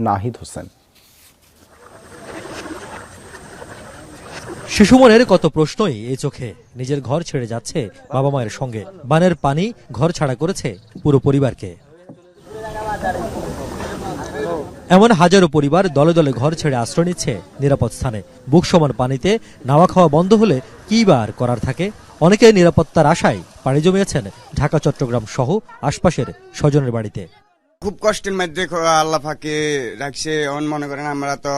নাহিদ হোসেন। শিশু মনের কত প্রশ্নই এই চোখে। নিজের ঘর ছেড়ে যাচ্ছে বাবা মায়ের সঙ্গে। বানের পানি ঘর ছাড়া করেছে পুরো পরিবারকে। এমন হাজারো পরিবার দলে দলে ঘর ছেড়ে আশ্রয় নিচ্ছে নিরাপদ স্থানে। বুক সমান পানিতে নাওয়া খাওয়া বন্ধ হলে কি বা আর করার থাকে? অনেকে নিরাপত্তার আশায় পাড়ি জমিয়েছেন ঢাকা, চট্টগ্রাম সহ আশপাশের স্বজনের বাড়িতে। খুব কষ্টের মধ্যে খ- আল্লাহ ফাঁকে রাখছে। অন মনে করেন আমরা তো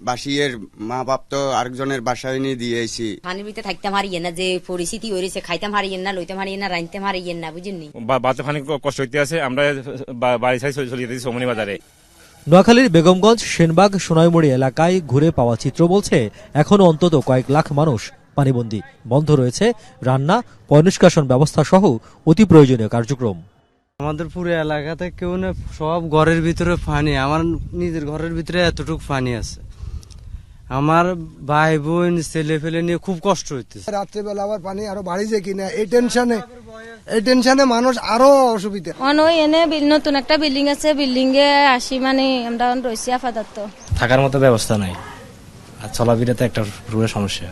বাসিয়ের মা বাপ তো আরেকজনের বাসায় নিয়ে দিয়েছি পানির ভিতরে থাকতে হারিয়ে না যে পরিস্থিতি হয়েছে খাইতে হারিয়ে না লইতে হারিয়ে না রাঁধতে হারিয়ে না বুঝেননি বাচ্চা ফানি কষ্ট হইতে আছে আমরা বাড়ি ছাড়ি চলে- চলে যেতেছি সোমনি বাজারে। নোয়াখালীর বেগমগঞ্জ সেনবাগ সোনাইমুড়ি এলাকায় ঘুরে পাওয়া চিত্র বলছে এখনও অন্তত কয়েক লাখ মানুষ পানিবন্দী। বন্ধ রয়েছে রান্না পয়নিষ্কাশন ব্যবস্থা সহ অতি প্রয়োজনীয় কার্যক্রম। আমাদের পুরো এলাকাতে কেউ না সব ঘরের ভিতরে পানি আমার নিজের ঘরের ভিতরে এতটুকু পানি আছে। আমার ভাই বোন ছেলে ফেলে নিয়ে খুব কষ্ট হইতেছে। রাত্রেবেলা আবার পানি আরও বাড়িছে কিনা এই টেনশনে এই টেনশনে মানুষ আরও অসুবিধা। অনই এনে নতুন একটা বিল্ডিং আছে বিল্ডিং এ আসি মানে আমরা রয়েছি আপাতত। থাকার মতো ব্যবস্থা নাই। আর চলাফেরাতে একটা পুরো সমস্যা।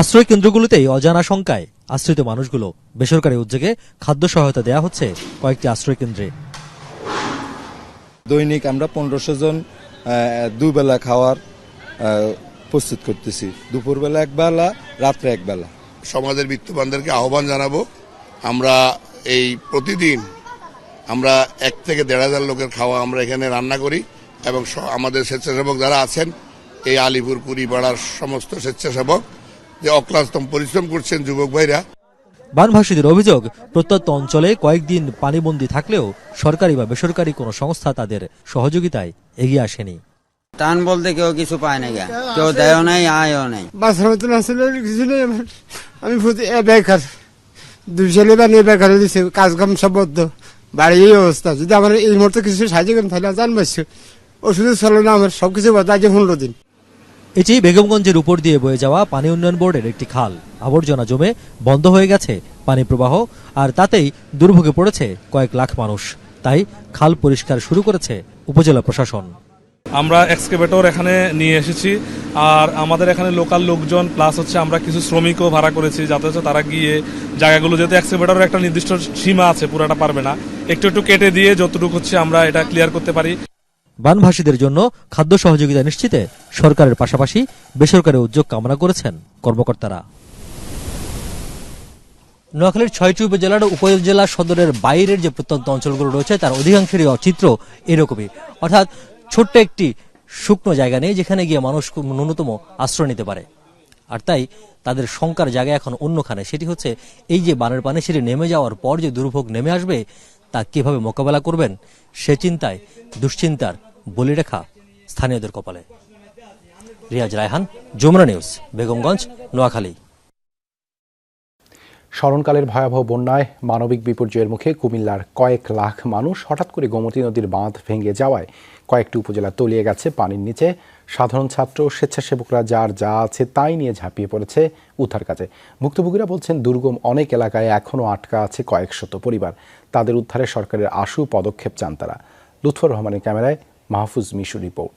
আশ্রয় কেন্দ্রগুলোতেই অজানা শঙ্কায় আশ্রিত মানুষগুলো বেসরকারি উদ্যোগে খাদ্য সহায়তা দেয়া হচ্ছে কয়েকটি আশ্রয় কেন্দ্রে দৈনিক আমরা পনেরোশো জন দুবেলা খাওয়ার প্রস্তুত করতেছি। দুপুরবেলা এক বেলা রাত্রে এক বেলা। সমাজের বিত্তবানদেরকে আহ্বান জানাব আমরা এই প্রতিদিন আমরা এক থেকে দেড় হাজার লোকের খাওয়া আমরা এখানে রান্না করি এবং স- আমাদের স্বেচ্ছাসেবক যারা আছেন এই আলিপুর কুড়িপাড়ার সমস্ত স্বেচ্ছাসেবক যে অক্লাস্তম পরিশ্রম করছেন যুবক ভাইরা। বানভাসীদের অভিযোগ প্রত্যন্ত অঞ্চলে কয়েকদিন পানিবন্দী থাকলেও সরকারি বা বেসরকারি কোনো সংস্থা তাদের সহযোগিতায় এগিয়ে আসেনি। টান বলতে কেউ কিছু পায় না কেউ দেয় নাই আয়ও নাই। বাসার মতন আসলে কিছু নেই। আমার আমি বেকার। দুই ছেলে বা নিয়ে বেকার হয়ে দিছে কাজ কাম সব বদ্ধ। বাড়ি এই অবস্থা। যদি আমার এই মুহূর্তে কিছু সাহায্য করেন তাহলে জানবাসছি ওষুধের চলো না আমার সবকিছু বদ্ধ আজ পনেরো দিন। এটি বেগমগঞ্জের উপর দিয়ে বয়ে যাওয়া পানি উন্নয়ন বোর্ডের একটি খাল। আবর্জনা জমে বন্ধ হয়ে গেছে পানি প্রবাহ, আর তাতেই দুর্ভোগে পড়েছে কয়েক লাখ মানুষ। তাই খাল পরিষ্কার শুরু করেছে উপজেলা প্রশাসন। আমরা এক্সকেভেটর এখানে নিয়ে এসেছি, আর আমাদের এখানে লোকাল লোকজন, প্লাস হচ্ছে আমরা কিছু শ্রমিকও ভাড়া করেছি, যাতে হচ্ছে তারা গিয়ে জায়গাগুলো, যেহেতু এক্সকেভেটরের একটা নির্দিষ্ট সীমা আছে, পুরাটা পারবে না। একটু একটু কেটে দিয়ে যতটুকু হচ্ছে আমরা এটা ক্লিয়ার করতে পারি। বানভাসীদের জন্য খাদ্য সহযোগিতা নিশ্চিতে সরকারের পাশাপাশি বেসরকারি উদ্যোগ কামনা করেছেন কর্মকর্তারা। নোয়াখালীর ছয়টি উপজেলার উপজেলা সদরের বাইরের যে প্রত্যন্ত অঞ্চলগুলো রয়েছে, তার অধিকাংশেরই চিত্র এরকমই। অর্থাৎ ছোট্ট একটি শুকনো জায়গা নেই, যেখানে গিয়ে মানুষ ন্যূনতম আশ্রয় নিতে পারে। আর তাই তাদের শঙ্কার জায়গা এখন অন্যখানে। সেটি হচ্ছে এই যে বানের পানি সেটি নেমে যাওয়ার পর যে দুর্ভোগ নেমে আসবে, তা কীভাবে মোকাবেলা করবেন, সে চিন্তায়, দুশ্চিন্তার বলিরেখা স্থানীয়দের কপালে। রিয়াজ রায়হান, যমুনা নিউজ, বেগমগঞ্জ, নোয়াখালী। স্মরণকালের ভয়াবহ বন্যায় মানবিক বিপর্যয়ের মুখে কুমিল্লার কয়েক লাখ মানুষ হঠাৎ করে গোমতী নদীর বাঁধ ভেঙে যাওয়ায় কয়েকটি উপজেলা তলিয়ে গেছে পানির নিচে। সাধারণ ছাত্র, স্বেচ্ছাসেবকরা যার যা আছে তাই নিয়ে ঝাঁপিয়ে পড়েছে উদ্ধার কাজে। ভুক্তভোগীরা বলছেন, দুর্গম অনেক এলাকায় এখনও আটকা আছে কয়েক শত পরিবার। তাদের উদ্ধারে সরকারের আশু পদক্ষেপ চান তারা। লুৎফর রহমানের ক্যামেরায় মাহফুজ মিশু রিপোর্ট।